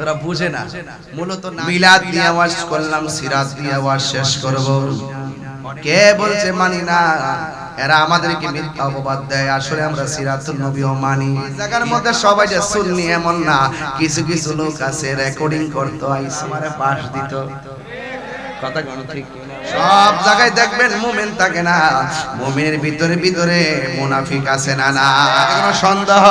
ওরা বুঝে না। মূলত মিলাদ দিয়ে আওয়াজ করলাম সিরাত দিয়ে আওয়াজ শেষ করব। কে বলছে মানি না? এরা আমাদেরকে মিথ্যা অপবাদ দেয়। আসলে আমরা সিরাতুল নবীও মানি। জায়গার মধ্যে সবাই যে সুন্নি এমন না কিছু কিছু লোক আছে রেকর্ডিং করতে আইসে আমারে পাশ দিত। কথা কোন ঠিক? সব জায়গায় দেখবেন মুমিন থাকে না। মুমিনের ভিতরে ভিতরে মুনাফিক আছে না না? কোনো সন্দেহ?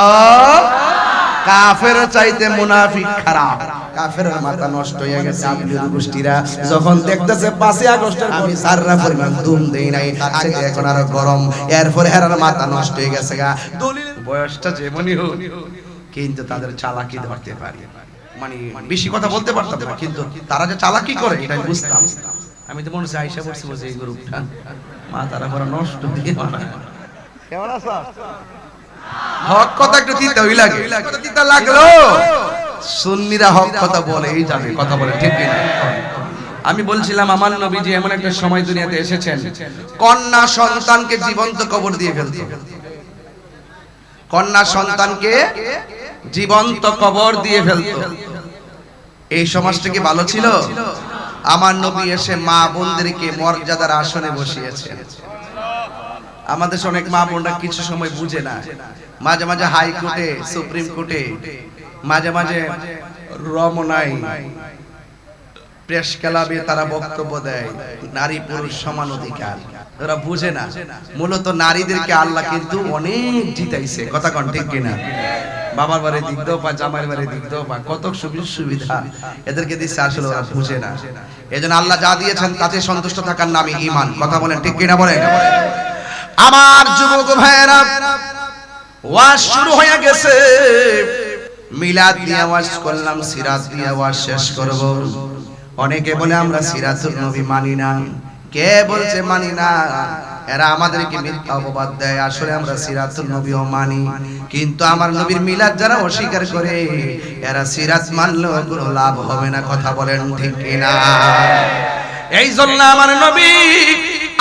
কাফের চাইতে মুনাফিক খারাপ। কাফের মাথা নষ্ট হয়ে গেছে আব্দুল গোষ্ঠীরা। যখন দেখতেছে পাঁচই আগস্টের আমি সাররা পরিমাণ দুম দেই নাই। আগে এখন আরও গরম। এরপরে হেরার মাথা নষ্ট হয়ে গেছে গা। দলিল বয়সটা যেমনই হোক, কিন্তু তাদের চালাকি ধরতে পারি। মানে বেশি কথা বলতে পারতাম না, কিন্তু তারা যে চালাকি করে এটা বুঝতাম। আমি তো মনে হচ্ছে আইসা বলছি বলছি এই গ্রুপটা। মা, তারা নষ্ট দিয়ে। কেমন আছো? হক কথা একটু দিতে ওই লাগে। দিতে লাগল সুন্নিরা হক কথা বলে এই জানে কথা বলে ঠিক কিনা? আমি বলছিলাম আমার নবীজি এমন একটা সময় দুনিয়াতে এসেছেন কন্যা সন্তানকে জীবন্ত কবর দিয়ে ফেলতো। কন্যা সন্তানকে জীবন্ত কবর দিয়ে ফেলতো। এই সমাজটা কি ভালো ছিল? আমার নবী এসে মা বোনদেরকে মর্যাদার আসনে বসিয়েছেন। আমাদের অনেক মা বোনরা কিছু সময় বুঝে না। মাঝে মাঝে হাইকোর্টে সুপ্রিম কোর্টে মাঝে মাঝে রমনাই প্রেস ক্লাবে তারা বক্তব্য দেয় নারী পুরুষ সমান অধিকার। ওরা বুঝে না। মূলত নারীদেরকে আল্লাহ কিন্তু অনেক জিতাইছে। কথা কন ঠিক কিনা বাবার বাড়ি দিক দাও পা জামাইয়ের বাড়ি দিক দাও পা কত সুবিধা। সুবিধা। এদেরকে দিচ্ছে আসলে ওরা বুঝে না। এজন্য আল্লাহ যা দিয়েছেন তাতে সন্তুষ্ট থাকার নামই ঈমান। কথা বলেন ঠিক কিনা বলেন? আমার যুবক ভাইয়েরা, ওয়াজ শুরু হয়ে গেছে। মিলাদ দিয়ে আওয়াজ করলাম, সিরাত দিয়ে আওয়াজ শেষ করব। অনেকে বলে আমরা সিরাতুল নবী মানি না। কে বলছে মানি না? এরা আমাদেরকে মিথ্যা অপবাদ দেয়, আসলে আমরা সিরাতুল নবীও মানি। কিন্তু আমার নবীর মিলাদ যারা অস্বীকার করে, এরা সিরাত মানলেও কোনো লাভ হবে না, কথা বলেন ঠিক কিনা? এই জন্য আমার নবী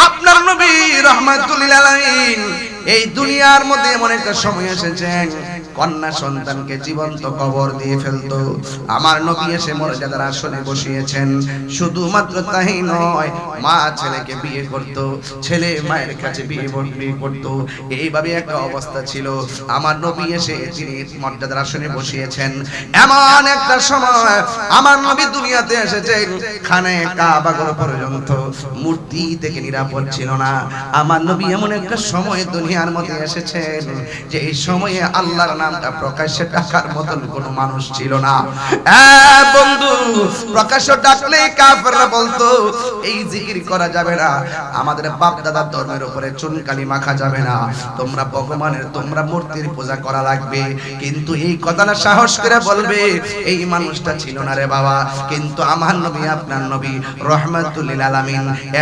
আপনার নবী রহমাতুল্লিল এই দুনিয়ার মধ্যে এমন একটা সময় এসেছেন কন্যা সন্তানকে জীবন্ত কবর দিয়ে ফেলতো। আমার নবী এসে মর্যাদার আসনে বসিয়েছেন। শুধুমাত্র তাই নয়, মা ছেলেকে বিয়ে করত, ছেলে মায়ের কাছে বিয়ে বিয়ে করত। এইভাবে একটা অবস্থা ছিল। আমার নবী এসে তিনি মর্যাদার আসনে বসিয়েছেন। এমন একটা সময় আমার নবী দুনিয়াতে এসেছেন খানে কাবাগর পর্যন্ত। মূর্তি থেকে নিরাপদ ছিল না। আমার নবী এমন একটা সময় দুনিয়ার মধ্যে এসেছেন, যে এই সময়ে আল্লাহর নামটা প্রকাশ্যে ডাকার মতন মানুষ ছিল না। বন্ধু, প্রকাশ্য ডাকলেই কাফেররা বলতো, এই জিকির করা যাবে না। আমাদের বাপ দাদার ধর্মের উপরে চুনকালি মাখা যাবে না। তোমরা ভগবানের, তোমরা মূর্তির পূজা করা লাগবে। কিন্তু এই কথাটা সাহস করে বলবে, এই মানুষটা ছিল না রে বাবা। কিন্তু আমার নবী, আপনার নবী রহমাতুল্লিল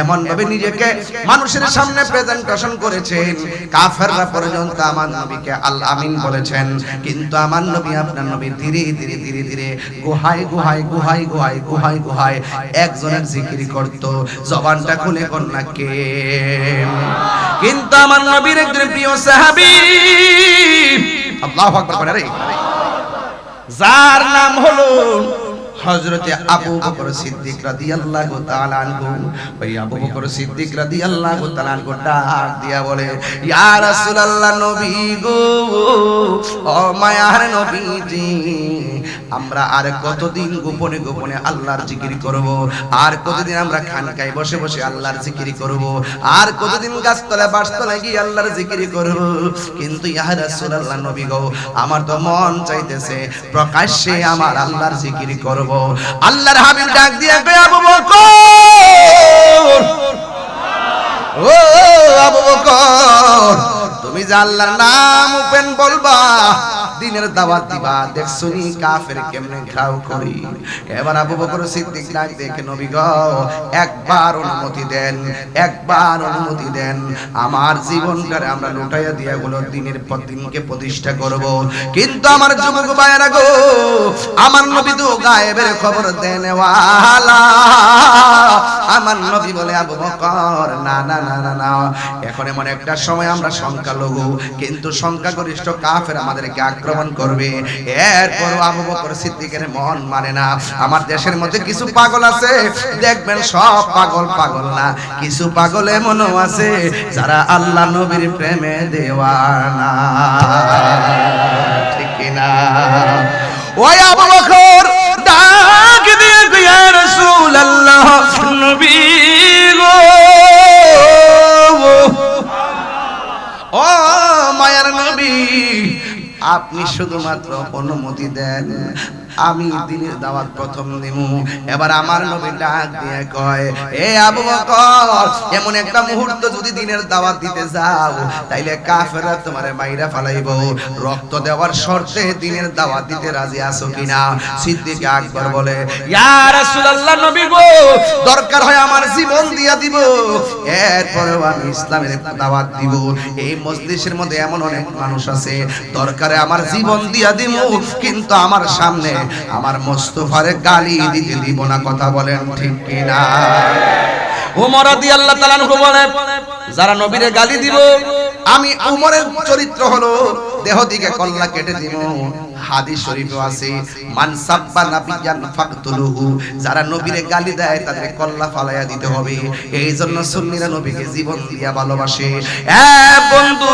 এমন ভাবে নিজেকে মানুষের সামনে প্রেজেন্টেশন করেছেন। কাফেররা পর্যন্ত আমার নবীকে আল আমিন বলেছেন। কিন্তু আমার নবী, আপনার নবী ধীরে ধীরে ধীরে ধীরে গুহায় গুহায় গুহায় গুহায় গুহায় গুহায় একজনের জিকির করত। জবানটা খুলে কন্যাকে। কিন্তু আমার নবীর একজন প্রিয় সাহাবী, আল্লাহু আকবার রে, যার নাম হলো হযরতে আবু বকর সিদ্দিক রাদিয়াল্লাহু তাআলা আনহু। ওই আবু বকর সিদ্দিক রাদিয়াল্লাহু তাআলা আনহু ডাক দিয়া বলে ইয়া রাসূলুল্লাহ নবী গো ও মায়ার নবীজি আমরা আর কতদিন গোপনে গোপনে আল্লাহর জিকির করব? আর কতদিন আমরা খানকায় বসে বসে আল্লাহর জিকির করব? আর কতদিন গাছতলা বাসতলা গিয়ে আল্লাহর জিকির করব? কিন্তু ইয়া রাসূলুল্লাহ নবী গো আমার তো মন চাইতেছে প্রকাশ্যে আমার আল্লাহর জিকির করব। আল্লাহর হাবিব ডাক দিয়ে কই আবু বকর! ও আবু বকর, তুমি যে আল্লাহর নাম উপেন বলবা দিনের দাওয়াত দিবা। দেখছুনি কাফের কেমনে খাও করি। এবার আবু বকর সিদ্দিক ডাক দেখে, নবী গো, একবার অনুমতি দেন, একবার অনুমতি দেন। আমার জীবনটারে আমরা লুটাইয়া দিয়া গুলো দিনের পর দিনকে প্রতিষ্ঠা করব। কিন্তু আমার যুবক ভাইয়েরা গো, আমার নবী তো গায়েবের খবর দেন আমার নবী বলে, আবু বকর, না না না না না। এখন এমন একটা সময় আমরা সংখ্যালঘু। কিন্তু সংখ্যাগরিষ্ঠ কাফের আমাদেরকে আক্রমণ করবে। এরপর আবু বকর সিদ্দিকের মন মানে না। আমার দেশের মধ্যে কিছু পাগল আছে। দেখবেন সব পাগল পাগল না। কিছু পাগল এমনও আছে, যারা আল্লাহ নবীর প্রেমে দেওয়ানা ঠিক কিনা ওই আবু বকর ডাক দিয়ে ইয়া রাসূলুল্লাহ, নবী আপনি শুধুমাত্র অনুমতি দেন। আমি দিনের দাওয়াত প্রথম নিমু। এবার আমার নবী ডাক দিয়ে কয়, এ আবু বকর, এমন একটা মুহূর্ত যদি দিনের দাওয়াত দিতে যাও, তাইলে কাফেররা তোমারে মাইরা ফালাইব। রক্ত দেওয়ার শর্তে দিনের দাওয়াত দিতে রাজি আছো কিনা? সিদ্দিক আকবর বলে, ইয়া রাসূলুল্লাহ নবী গো, দরকার হয় আমার জীবন দিয়া দিব। এরপরেও আমি ইসলামের দাওয়াত দিব। এই মজলিসের মধ্যে এমন অনেক মানুষ আছে, দরকারে আমার জীবন দিয়া দিব কিন্তু আমার সামনে আমার মোস্তফারে গালি দিতে দিব না, কথা বলেন ঠিক কিনা? ওমর রাদিয়াল্লাহু তাআলা বলে যারা নবীরে গালি দিব, আমি উমরের চরিত্র হলো দেহ দিকে কল্লা কেটে দিব। হাদিস শরীফে আছে, মান সাব্বা নাবিয়ান ফাকতুলুহু, যারা নবীরে গালি দেয় তাদের কল্লা ফালাইয়া দিতে হবে। এই জন্য সুন্নিরা নবীকে জীবন দিয়া ভালোবাসে। এ বন্ধু,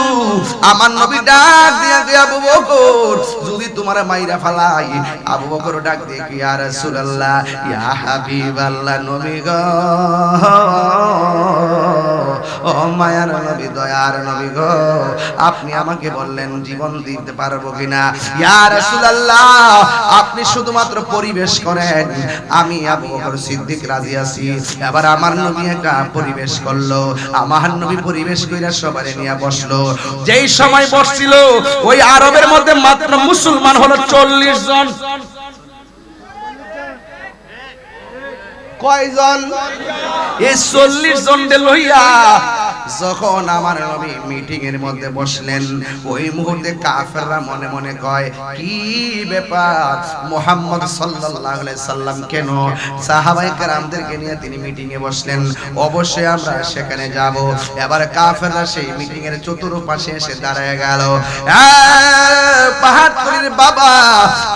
আমার নবী ডাক দিয়া দিয়া আবু বকর, যদি তোমার মাইরা ফালাই, আবু বকর ডাক দিয়ে কি, ইয়া রাসূলুল্লাহ, ইয়া হাবিবাল্লাহ নবী গো। ও মায়ার নবী, দয়ার নবী গো, আপনি আমাকে বললেন জীবন দিতে পারব কিনা? ইয়া রাসূলুল্লাহ, আপনি শুধুমাত্র পরিবেশ করেন। আমি আবু বকর সিদ্দিক রাজি আছি। এবার আমার নবী একটা পরিবেশ করল। আমার নবী পরিবেশ কইরা সবারে নিয়ে বসল। যেই সময় বসছিল, ওই আরবের মধ্যে মাত্র মুসলমান হলো চল্লিশ জন। কয়জন? এই চল্লিশ জন লইয়া যখন আমার নবী মিটিং এর মধ্যে বসলেন, ওই মুহূর্তে কাফেররা মনে মনে কয়, কি ব্যাপার? মোহাম্মদ সাল্লাল্লাহু আলাইহি সাল্লাম কেন? সাহাবায়ে কেরামদেরকে নিয়ে তিনি মিটিং এ বসলেন। অবশ্যই আমরা সেখানে যাব। এবার কাফেররা সেই মিটিং এর চতুর্পাশে এসে দাঁড়ায় গেল। পাহাড়তলির বাবা,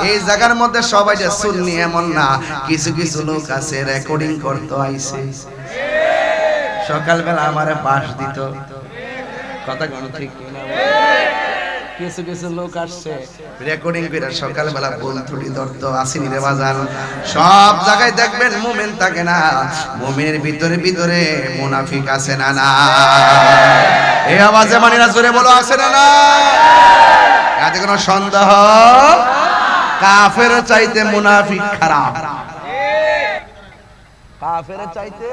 এই জায়গার মধ্যে সবাই যে সুন্নি এমন না। কিছু কিছু লোক আছে রেকর্ডিং করতে আইছে। সকালবেলা আমারে পাশ দিত। কথা কোন ঠিক কিছু কিছু লোক আসছে। রেকর্ডিং করে সকালবেলা ধরতো আসেনি রে বাজান সব জায়গায় দেখবেন মুমিন থাকে না। মুমিনের ভিতরে ভিতরে মুনাফিক আছে না না। এই আওয়াজে জোরে বলো আছে না না? এতে কোনো সন্দেহ? কাফের চাইতে মুনাফিক খারাপ। কাফের চাইতে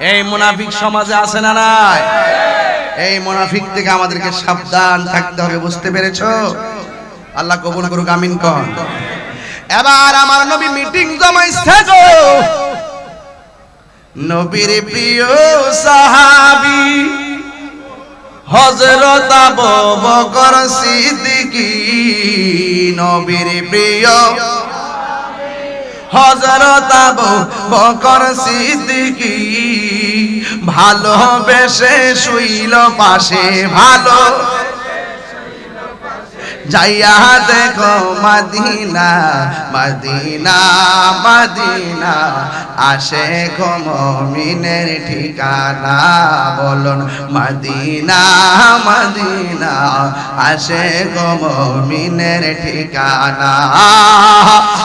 এই মুনাফিক সমাজে আছে না নাই? এই মুনাফিক থেকে আমাদেরকে সাবধান থাকতে হবে, বুঝতে পেরেছ? আল্লাহ কবুল করুক, আমিন কন। এবার আমার নবী মিটিং জমাইছে গো। নবীর প্রিয় সাহাবী, হযরত আবু বকর সিদ্দিকী, নবীর প্রিয় হযরত আবু বকর সিদ্দিকী ভালোবেসে শুইল পাশে ভালো যাইয়া দেখো মদিনা মদিনা মদিনা আসে গো মমিনের ঠিকানা বলুন, মদিনা মদিনা আসে গো মমিনের ঠিকানা।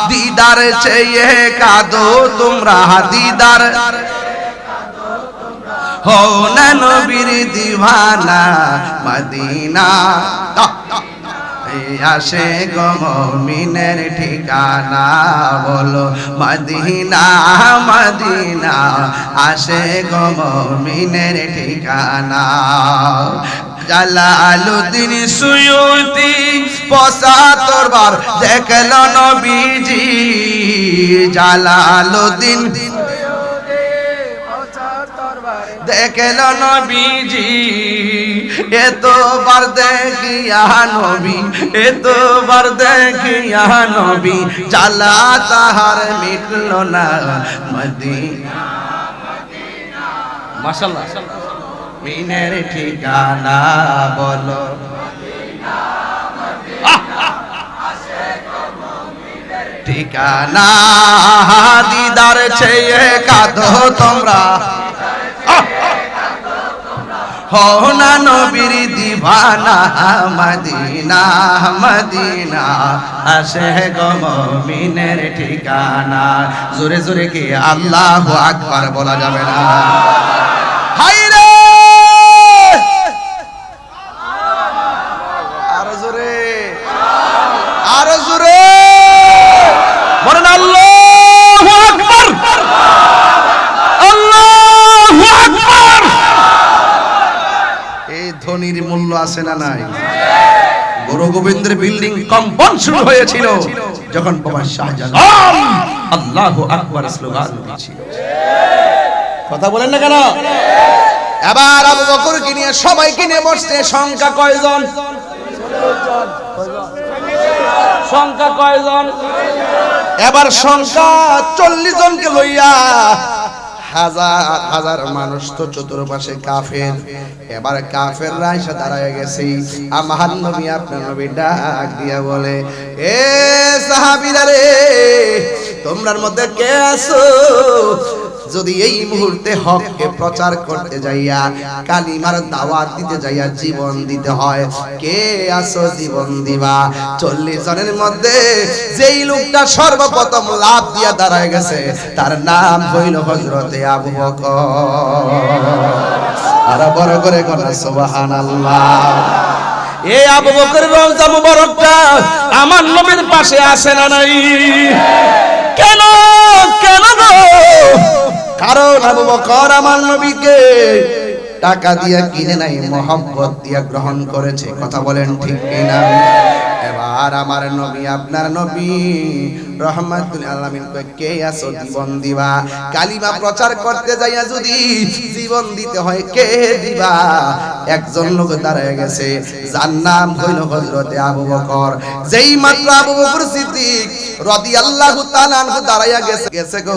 দিদার চেয়ে কাদো তোমরা, দিদার হো না নবীর দিওয়ানা, মদিনা। আসে গো মমিনের ঠিকানা বলো, মদিনা মদিনা। আসে গো মমিনের ঠিকানা। জালালুদ্দিন সুয়ুতি পসা তোরবার দেখল নবীজি। জালালুদ্দিন দেখল নবীজি এতবার দেখিয়া নবী এতবার দেখিয়া নবী, জ্বালা তাহার মিটল না মিনের ঠিকানা বলো। ঠিকানা দিদার ছেয়ে কাঁদো তোমরা। হো না নবীর দিবানা, মদিনা মদিনা, আসে গমিনের ঠিকানা। জোরে জোরে কি আল্লাহ আকবার বলা যাবে না। হাই রে আরও জোরে আরও জোরে বলেন আল্লাহু আকবার আল্লাহু আকবার এই ধ্বনির মূল্য আছে না নাই? গুরু গোবিন্দের বিল্ডিং কম্পন শুরু হয়েছিল যখন বাবা শাহজাহান আল্লাহু আকবার স্লোগান দিচ্ছিল কথা বলেন না কেন? এবার আবু বকরকে নিয়ে সবাইকে নিয়ে বসছে, সংখ্যা কয়জন? সংখ্যা কয়জন? এবার সংখ্যা চল্লিশ জনকে লইয়া হাজার হাজার মানুষ তো চতুর্পাশে কাফের। এবার কাফের এসে দাঁড়ায় গেছি। আমার নবী আপনার নবী ডাক দিয়া বলে, এ সাহাবিরা রে, তোমরার মধ্যে কে আছো? যদি এই মুহূর্তে হককে প্রচার করতে যাইয়া, কালিমার দাওয়াত দিতে যাইয়া জীবন দিতে হয়, কে আসো জীবন দিবা? চল্লিশ জনের মধ্যে যেই লোকটা সর্বপ্রথম লাভ দিয়া দাঁড়ায় গেছে, তার নাম হইল হজরতে আবু বকর। আর বড় করে কোন সুবহানাল্লাহ। এই আবু বকর রওজা মুবারকটা আমার নবীর পাশে আসে না নাই? কেন কেন গো? কারণ আবু বকর আমার নবীকে টাকা দিয়ে কিনে নাই মোহাম্মত দিয়ে গ্রহণ করেছে, কথা বলেন ঠিক কিনা? এবার আমার নবী, আপনার নবী, রহমাতুল আলামিন কে আছো? জীবন দিবা। কালিমা প্রচার করতে যাইয়া যদি জীবন দিতে হয়, কে দিবা? একজন লোক দাঁড়ায় গেছে। যার নাম হইল হযরতে আবু বকর। যেই মাত্র আবু বকর সিদ্দিক রাদিয়াল্লাহু তাআলা আনহু দাঁড়াইয়া গেছে গেছে গো,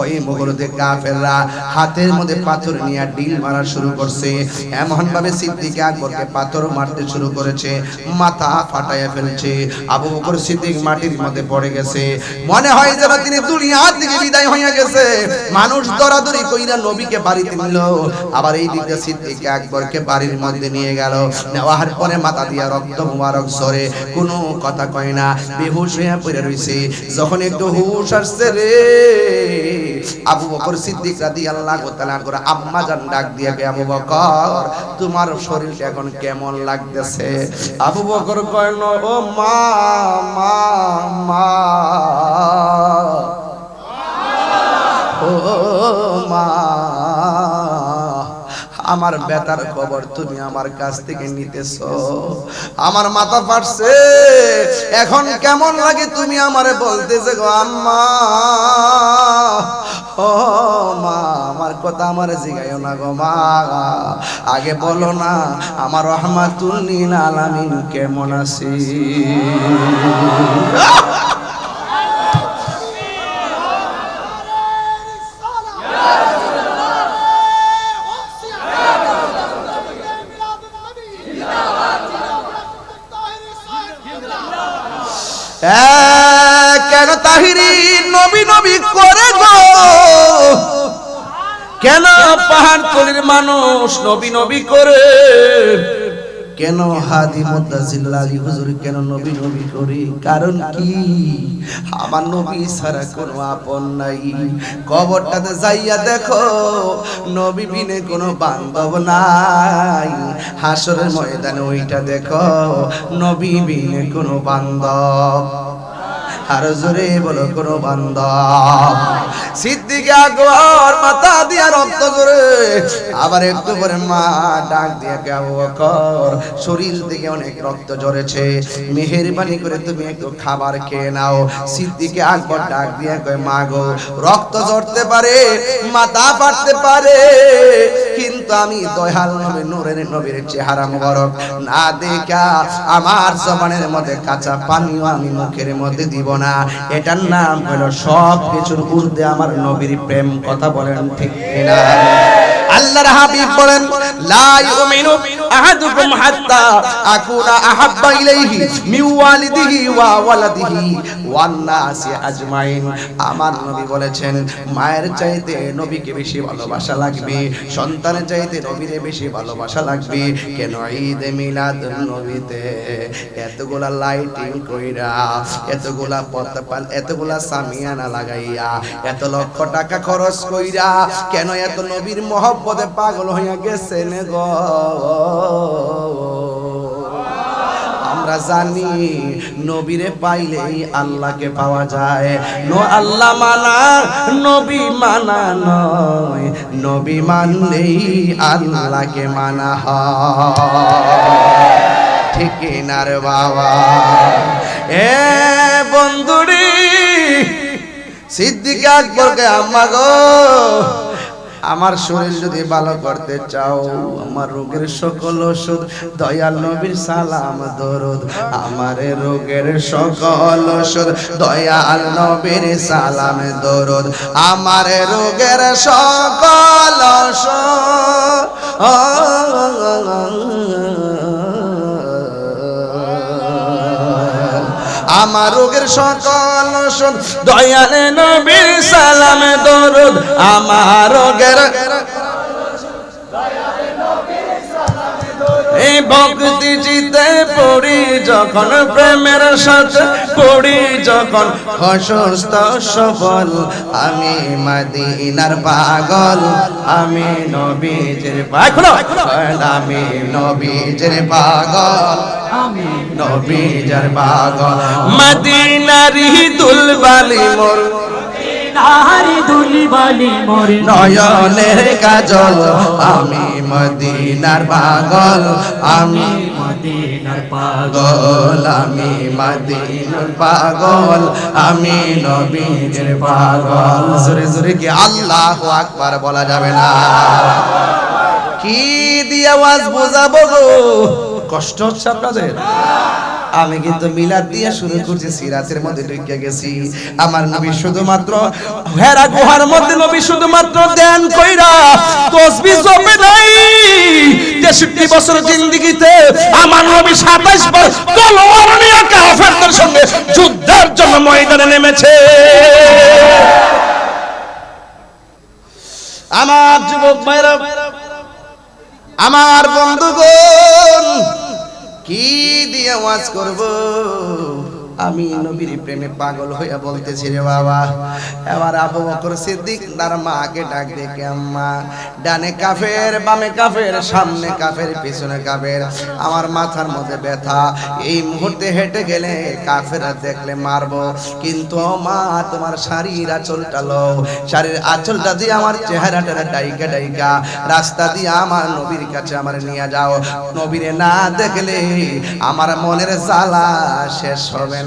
ওই মুহূর্তে কাফেররা হাতের মধ্যে পাথর নিয়ে ডিল মারা শুরু করছে। এমন ভাবে সিদ্দিক আকবরকে পাথর মারতে শুরু করেছে। মাথা ফাটাইয়া ফেলছে। আবু বকর সিদ্দিক মাটির মধ্যে পড়ে গেছে। মনে হয় যেন তিনি দুনিয়া থেকে বিদায় হইয়া গেছে। মানুষ দরাদরি কইরা নবীকে বাড়িতে নিল। আবার এই দিকে সিদ্দিক আকবরকে বাড়ির মধ্যে নিয়ে গেল। নেওয়ার পরে মাথা দিয়া রক্ত মুবারক সরে কোনো কথা কয় না। বেহুশ হইয়া পড়ে রইছে। যখন একটু হুশ আসছে রে। আবু বকর সিদ্দিক রাদিয়াল্লাহু তাআলা করে আম্মা জান ডাক দিয়ে কে আবু বকর, তোমার শরীরটা এখন কেমন লাগতেছে? আবু বকর কয় ন ও মা মা মা। ও মা। আমার বেতার খবর তুমি আমার কাছ থেকে নিতেছো। আমার মাথা ফাটছে। এখন কেমন লাগে তুমি আমারে বলতেছে গো আম্মা। ও মা আমার কথা আমার জিগাইও না গো মা আগে বলো না আমার রহমাতুল্লিল আলামিন কেমন আছি এ, কেন তাহিরি নবী নবী করে গো? কেন পাহাড় তলির মানুষ নবী নবী করে? কেন হাদি মুদাজিল্লাহি হুজুর কেন নবী নবী করে? কারণ কি? আমার নবী ছাড়া কোনো আপন নাই। কবরটাতে যাইয়া দেখো, নবী বিনে কোনো বান্ধব নাই। হাসরের ময়দানে ওইটা দেখো, নবী বিনে কোনো বান্ধব আর জোরে বলো কোনো বান্ধব সিদ্দিকে আকবর মাথা দিয়া রক্ত জোরে, আবার একটু পরে মা ডাক দিয়া কে আবু বকর, শরীর থেকে অনেক রক্ত ঝরেছে। মেহেরবানি করে তুমি একটু খাবার খেয়ে নাও। সিদ্দিকে আকবর ডাক দিয়া কয়, মা গো, রক্ত ঝরতে পারে, মাথা ফাটতে পারে। কিন্তু আমি দয়াল নবী, নূরের নবীর চেহারা মুবারক। না দেখা, আমার জবানের মধ্যে কাঁচা পানিও আমি মুখের মধ্যে দিব না। এটার নাম হলো সব কিছুর ঊর্ধ্বে আমার নবীর প্রেম, কথা বলেন ঠিক কিনা? আল্লাহর হাবিব বলেন, লা ইউমিনু আহাদুকুম হাত্তা আকুনা আহাব্বা ইলাইহি মিন ওয়ালিদিহি ওয়া ওয়ালাদিহি ওয়ান নাসি আজমাইন। আমার নবী বলেছেন, মায়ের চাইতে নবীকে বেশি ভালোবাসা লাগবে, সন্তানের চাইতে নবীরে বেশি ভালোবাসা লাগবে। কেন ঈদ মিলাদ নবীতে এতগুলা লাইটিং কইরা, এতগুলা পতাপাল এতগুলা সামিয়ানা লাগাইয়া, এত লক্ষ টাকা খরচ কইরা, কেন এত নবীর মহব্বতে পাগল হইয়া গেছেন গো। আমরা জানি নবীরে পাইলেই আল্লাহকে পাওয়া যায়। নো আল্লাহ মানা, নবী মানা নয়। নবী মানলেই আল্লাহকে মানা হয়। ঠিক না রে বাবা? এ বন্ধুরি, সিদ্দিক আকবরকে আম্মা গো। আমার শরীর যদি ভালো করতে চাও, আমার রোগের সকল ওষুধ, দয়াল নবীর সালাম, দরুদ। আমার রোগের সকল ওষুধ, দয়াল নবীর সালাম, দরুদ। আমার রোগের সকল ওষুধ আমার রোগের সকল ওষুধ দয়ালে নবীর সালাম দরুদ। আমার রোগের এই ভক্তি জিতে পড়ি যখন প্রেমের সাথে পড়ি যখন অসুস্থ সফল আমি মদিনার পাগল আমি নবীজের পাগল। আমি নবীজের পাগল। আমি নবীজের পাগল। মদিনারি দুলবালি মোর। নয়নের কাজল আমি মদিনার পাগল আমি মদিনার পাগল। পাগল আমি মদিনার পাগল আমি নবীর পাগল। জোরে জোরে কি আল্লাহু আকবার বলা যাবে না? কি দিয়ে আওয়াজ বোঝাবো গো? কষ্ট হচ্ছে আপনাদের? আমি কিন্তু মিলাদ দিয়ে শুরু করছি, সিরাতের মধ্যে ঢুকে গেছি। আমার নবী শুধুমাত্র, হেরা গুহার মধ্যে নবী শুধুমাত্র ধ্যান কইরা তসবিহ জপে নাই। 63 বছর জিন্দেগিতে আমার নবী 27 বার তলোয়ার নিয়ে কাফেরদের সঙ্গে যুদ্ধের জন্য ময়দানে নেমেছে। আমার যুবক ভাইরা আমার বন্ধুগণ কি দিয়ে ওয়াজ করব? আমি নবীর প্রেমে পাগল হইয়া বলতেছি রে বাবা। এবার আবু বকর সিদ্দিক তার মাকে ডাক ডেকে আম্মা, ডানে কাফের, বামে কাফের, সামনে কাফের, পিছনে কাফের, আমার মাথার মধ্যে ব্যথা। এই মুহূর্তে হেঁটে গেলে কাফেরা দেখলে মারবো। কিন্তু মা, তোমার শাড়ির আঁচলটা লো শাড়ির আঁচলটা দিয়ে আমার চেহারাটা ডাইকা ডাইকা রাস্তা দিয়ে আমার নবীর কাছে আমার নিয়ে যাও। নবীরে না দেখলে আমার মনের জ্বালা শেষ হবে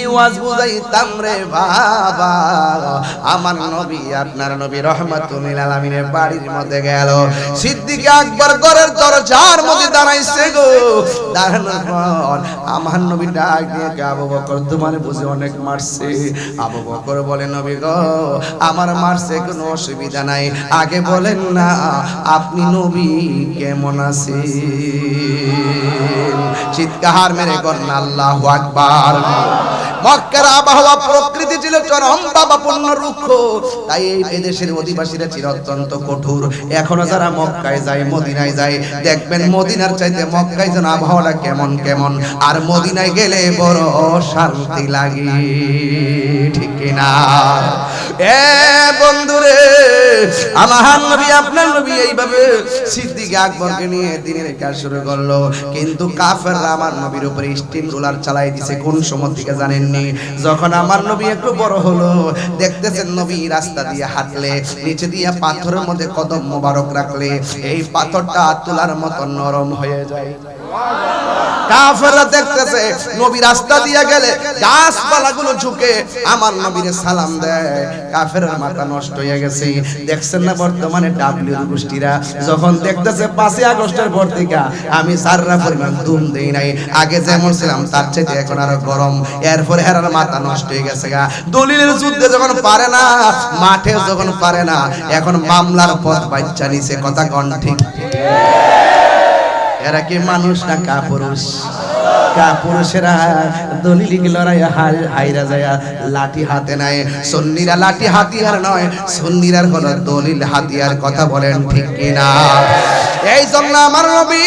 দিওয়াজ বুঝাইতাম রে বাবা। আমার নবী, আপনার নবী রহমাতুল আলামিনের বাড়ির মধ্যে গেল। সিদ্দিক আকবর ঘরের দরজার মধ্যে দাঁড়াইছে গো। দাঁড়ানোর পর আমার নবী ডাক দিয়ে আবু বকর তোমার বুঝে অনেক মারছে। আবু বকর বলে, নবী গো, আমার মারছে কোনো অসুবিধা নাই। আগে বলেন না, আপনি নবী কেমন আছেন? চিৎকার মেরে করেন আল্লাহু আকবার। মক্কার আবহাওয়া প্রকৃতি ছিল চরম বাবাপূর্ণ রুক্ষ তাই এই এদেশের অধিবাসীরা ছিল অত্যন্ত কঠোর। এখনও যারা মক্কায় যায়, মদিনায় যায়, দেখবেন মদিনার চাইতে মক্কায় যেন আবহাওয়াটা কেমন কেমন। আর মদিনায় গেলে বড় শান্তি লাগে, ঠিক না বন্ধুরে নবী, আপনার নবী এইভাবে আকবরকে নিয়ে দিনের কাজ শুরু করল। কিন্তু কাফেররা আমার নবীর উপরে স্টিম রোলার চালাই দিছে, কোন সময় থেকে জানেননি? যখন আমার নবী একটু বড় হলো, দেখতেছেন নবী রাস্তা দিয়ে হাঁটলে, নিচে দিয়ে পাথরের মধ্যে কদম মোবারক রাখলে, এই পাথরটা তোলার মতো নরম হয়ে যায়। কাফেররা দেখতেছে, নবী রাস্তা দিয়ে গেলে ঝুঁকে আমার সালাম দেয়। কাফেরের মাথা নষ্ট হয়ে গেছে। দেখছেন না বর্তমানে ডাব্লিউ গোষ্ঠীরা? যখন দেখতেছে পাঁচই আগস্টের আমি সাররা পরিমাণ দুম দেই নাই। আগে যেমন ছিলাম, তার চাইতে এখন আরও গরম। এরপরে হেরার মাথা নষ্ট হয়ে গেছে গা। দলিলের যুদ্ধে যখন পারে না, মাঠে যখন পারে না, এখন মামলার পথ বাচ্চা নিছে, কথা কন ঠিক। এরা কি মানুষ না কাপুরুষ? কাপুরুষেরা দলিল লড়াই হাল- হাইরা যায়, লাঠি হাতে নাই সন্নিরা লাঠি হাতিয়ার নয়, সন্নিরার হলো দলিল হাতিয়ার কথা বলেন ঠিক কিনা? এই জন্য আমার নবী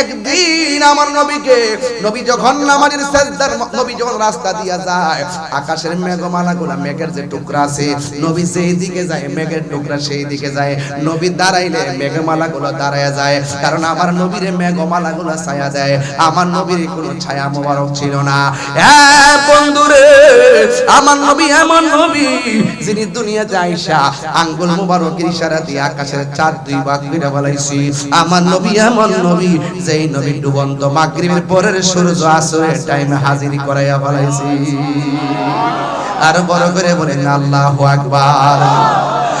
একদিন আমার নবীকে, নবী যখন নামাজের সাজদার নবী যখন রাস্তা দিয়া যায়, আকাশের মেঘমালা গুলা মেঘের যে টুকরা আছে, নবী সেই দিকে যায়, মেঘের টুকরা সেই দিকে যায়। নবী দাঁড়াইলে মেঘমালা গুলো দাঁড়ায় যায়, কারণ আমার নবীর মেঘমালা গুলো ছায়া দেয়। আমার নবীর কোনো ছায়া মোবারক ছিল না। বন্ধুরে, আমার নবী এমন নবী, যিনি দুনিয়াতে আইসা আঙ্গুল মুবারকের ইশারা দিয়ে আকাশের চার দুই ভাগ করে বলাইছি আমার নবী এমন নবী যেই নবী ডুবন্ত মাগরিবের পরের সূর্য আসরের টাইমে হাজির করাইয়া ফলাইছি। আর বড় করে বলেন, আল্লাহু আকবার।